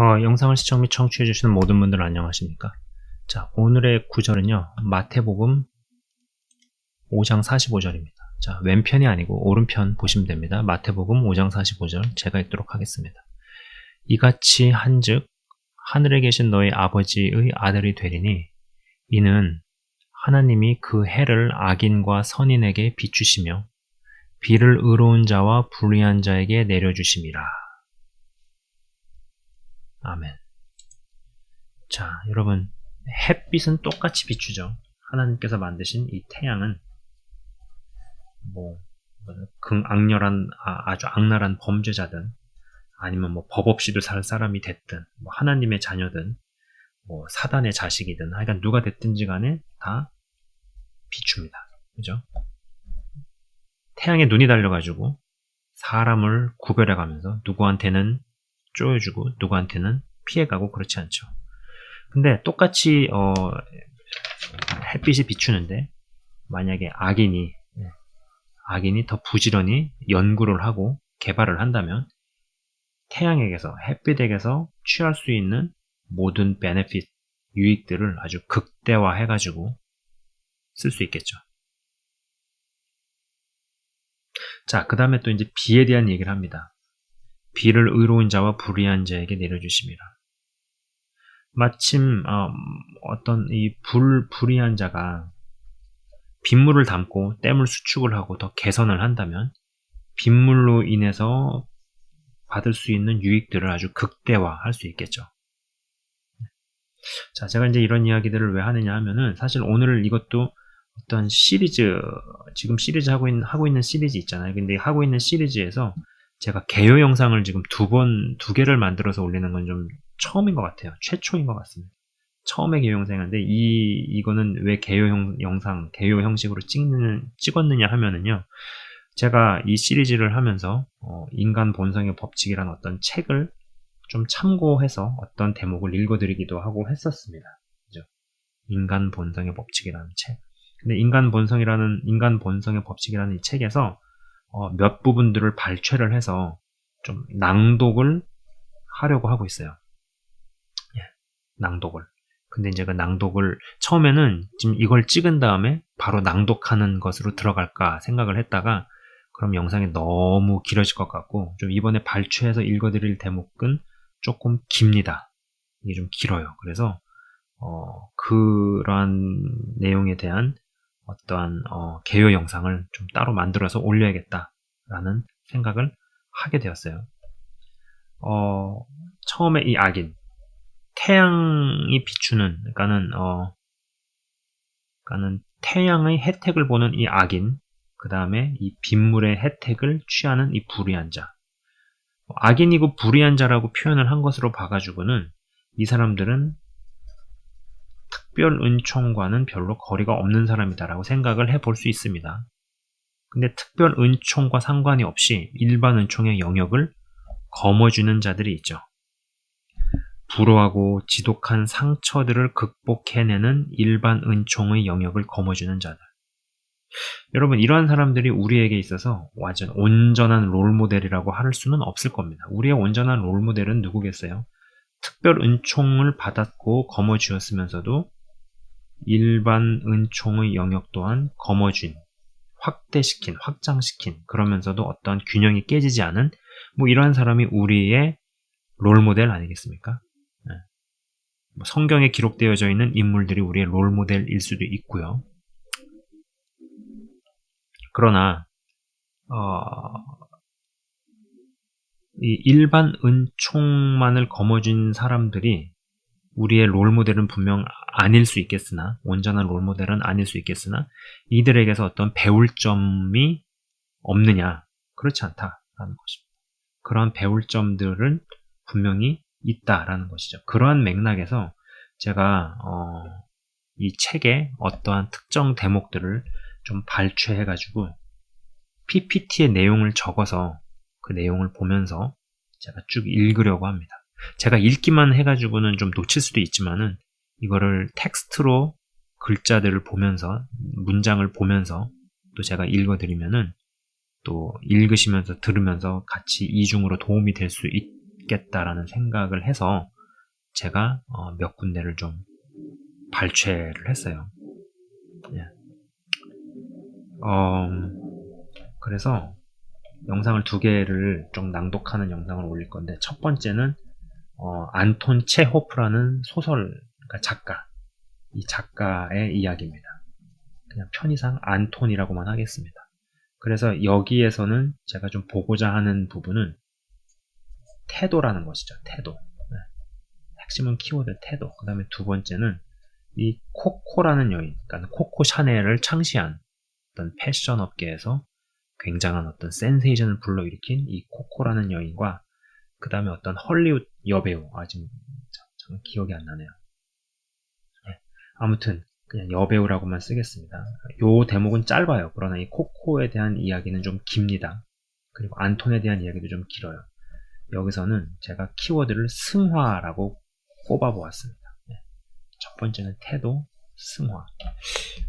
어, 영상을 시청 및 청취해주시는 모든 분들 안녕하십니까? 자, 오늘의 구절은요, 마태복음 5장 45절입니다. 자, 왼편이 아니고 오른편 보시면 됩니다. 마태복음 5장 45절 제가 읽도록 하겠습니다. 이같이 한즉 하늘에 계신 너희 아버지의 아들이 되리니 이는 하나님이 그 해를 악인과 선인에게 비추시며 비를 의로운 자와 불의한 자에게 내려주심이라. 아멘. 자, 여러분, 햇빛은 똑같이 비추죠. 하나님께서 만드신 이 태양은 뭐, 극 악렬한, 아, 주 악랄한 범죄자든 아니면 뭐 법 없이도 살 사람이 됐든 뭐 하나님의 자녀든 뭐 사단의 자식이든 하여간 누가 됐든지 간에 다 비춥니다. 그죠? 태양에 눈이 달려가지고 사람을 구별해가면서 누구한테는 쪼여주고 누구한테는 피해가고 그렇지 않죠. 근데 똑같이 어, 햇빛이 비추는데 만약에 악인이 예, 악인이 더 부지런히 연구를 하고 개발을 한다면 태양에게서 햇빛에게서 취할 수 있는 모든 베네핏 유익들을 아주 극대화해 가지고 쓸 수 있겠죠. 자, 그 다음에 또 이제 비에 대한 얘기를 합니다. 비를 의로운 자와 불의한 자에게 내려주심이라. 마침 어, 떤이 불, 불의한 자가 빗물을 담고 댐을 수축을 하고 더 개선을 한다면 빗물로 인해서 받을 수 있는 유익들을 아주 극대화할 수 있겠죠. 자, 제가 이제 이런 이야기들을 왜 하느냐 하면은 사실 오늘 이것도 어떤 시리즈 지금 시리즈 하고 있는 하고 있는 시리즈 있잖아요. 근데 하고 있는 시리즈에서 제가 개요 영상을 지금 두 번, 두 개를 만들어서 올리는 건 좀 처음인 것 같아요. 최초인 것 같습니다. 처음에 개요 영상인데, 이, 이거는 왜 개요 형, 영상, 개요 형식으로 찍는, 찍었느냐 하면은요, 제가 이 시리즈를 하면서, 어, 인간 본성의 법칙이라는 어떤 책을 좀 참고해서 어떤 대목을 읽어드리기도 하고 했었습니다. 그죠? 인간 본성의 법칙이라는 책. 근데 인간 본성이라는, 인간 본성의 법칙이라는 이 책에서 어, 몇 부분들을 발췌를 해서 좀 낭독을 하려고 하고 있어요. 예, 낭독을. 근데 이제 그 낭독을 처음에는 지금 이걸 찍은 다음에 바로 낭독하는 것으로 들어갈까 생각을 했다가 그럼 영상이 너무 길어질 것 같고 좀 이번에 발췌해서 읽어드릴 대목은 조금 깁니다. 이게 좀 길어요. 그래서 어, 그러한 내용에 대한 어떠한 어, 개요 영상을 좀 따로 만들어서 올려야겠다라는 생각을 하게 되었어요. 어, 처음에 이 악인 태양이 비추는 그러니까는 어, 그러니까는 태양의 혜택을 보는 이 악인 그 다음에 이 빗물의 혜택을 취하는 이 불의한 자 악인이고 불의한 자라고 표현을 한 것으로 봐가지고는 이 사람들은 특별 은총과는 별로 거리가 없는 사람이다라고 생각을 해볼 수 있습니다. 근데 특별 은총과 상관이 없이 일반 은총의 영역을 거머쥐는 자들이 있죠. 불호하고 지독한 상처들을 극복해내는 일반 은총의 영역을 거머쥐는 자들. 여러분, 이러한 사람들이 우리에게 있어서 완전 온전한 롤 모델이라고 할 수는 없을 겁니다. 우리의 온전한 롤 모델은 누구겠어요? 특별 은총을 받았고 거머쥐었으면서도 일반 은총의 영역 또한 거머쥔, 확대시킨, 확장시킨, 그러면서도 어떤 균형이 깨지지 않은 뭐 이러한 사람이 우리의 롤모델 아니겠습니까? 네. 뭐 성경에 기록되어져 있는 인물들이 우리의 롤모델일 수도 있고요. 그러나 어, 이 일반 은총만을 거머쥔 사람들이 우리의 롤모델은 분명 아닐 수 있겠으나, 온전한 롤모델은 아닐 수 있겠으나, 이들에게서 어떤 배울 점이 없느냐? 그렇지 않다라는 것입니다. 그러한 배울 점들은 분명히 있다라는 것이죠. 그러한 맥락에서 제가 어, 이 책의 어떠한 특정 대목들을 좀 발췌해가지고 PPT의 내용을 적어서 그 내용을 보면서 제가 쭉 읽으려고 합니다. 제가 읽기만 해가지고는 좀 놓칠 수도 있지만은 이거를 텍스트로 글자들을 보면서 문장을 보면서 또 제가 읽어드리면은 또 읽으시면서 들으면서 같이 이중으로 도움이 될 수 있겠다라는 생각을 해서 제가 어, 몇 군데를 좀 발췌를 했어요. 예. 어, 그래서 영상을 두 개를 좀 낭독하는 영상을 올릴 건데 첫 번째는 어, 안톤 체호프라는 소설 그러니까 작가 이 작가의 이야기입니다. 그냥 편의상 안톤이라고만 하겠습니다. 그래서 여기에서는 제가 좀 보고자 하는 부분은 태도라는 것이죠. 태도. 네. 핵심은 키워드 태도. 그 다음에 두 번째는 이 코코라는 여인, 그러니까 코코 샤넬을 창시한 어떤 패션 업계에서 굉장한 어떤 센세이션을 불러일으킨 이 코코라는 여인과 그 다음에 어떤 헐리우드 여배우, 아 지금 참 기억이 안 나네요. 네. 아무튼 그냥 여배우라고만 쓰겠습니다. 요 대목은 짧아요. 그러나 이 코코에 대한 이야기는 좀 깁니다. 그리고 안톤에 대한 이야기도 좀 길어요. 여기서는 제가 키워드를 승화라고 꼽아보았습니다. 네. 첫 번째는 태도, 승화.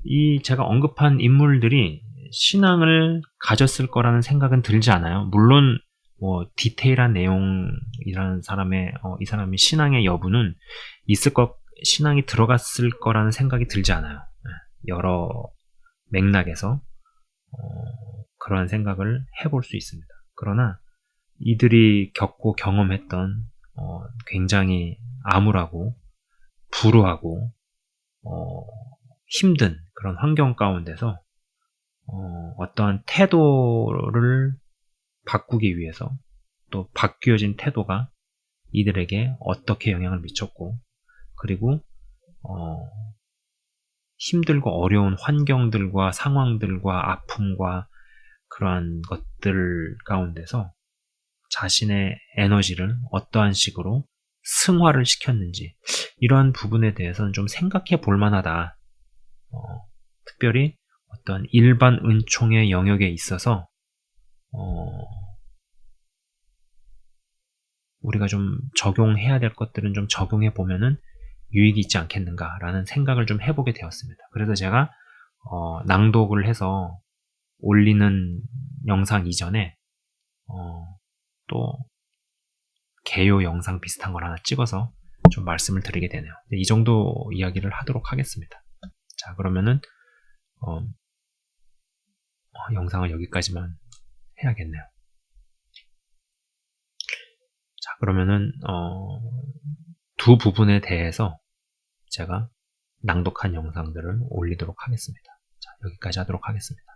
이 제가 언급한 인물들이 신앙을 가졌을 거라는 생각은 들지 않아요. 물론 뭐 디테일한 내용이라는 사람의 어, 이 사람의 신앙의 여부는 있을 것 신앙이 들어갔을 거라는 생각이 들지 않아요. 네. 여러 맥락에서 어, 그러한 생각을 해볼 수 있습니다. 그러나 이들이 겪고 경험했던 어, 굉장히 암울하고 불우하고 어, 힘든 그런 환경 가운데서 어, 떠한 태도를 바꾸기 위해서 또 바뀌어진 태도가 이들에게 어떻게 영향을 미쳤고 그리고 어, 힘들고 어려운 환경들과 상황들과 아픔과 그러한 것들 가운데서 자신의 에너지를 어떠한 식으로 승화를 시켰는지 이러한 부분에 대해서는 좀 생각해 볼 만하다. 어, 특별히 어떤 일반 은총의 영역에 있어서 어, 우리가 좀 적용해야 될 것들은 좀 적용해 보면은 유익이 있지 않겠는가라는 생각을 좀 해보게 되었습니다. 그래서 제가 어, 낭독을 해서 올리는 영상 이전에 어, 또 개요 영상 비슷한 걸 하나 찍어서 좀 말씀을 드리게 되네요. 이 정도 이야기를 하도록 하겠습니다. 자 그러면은 어, 어, 영상을 여기까지만 해야겠네요. 자 그러면은 어, 두 부분에 대해서 제가 낭독한 영상들을 올리도록 하겠습니다. 자, 여기까지 하도록 하겠습니다.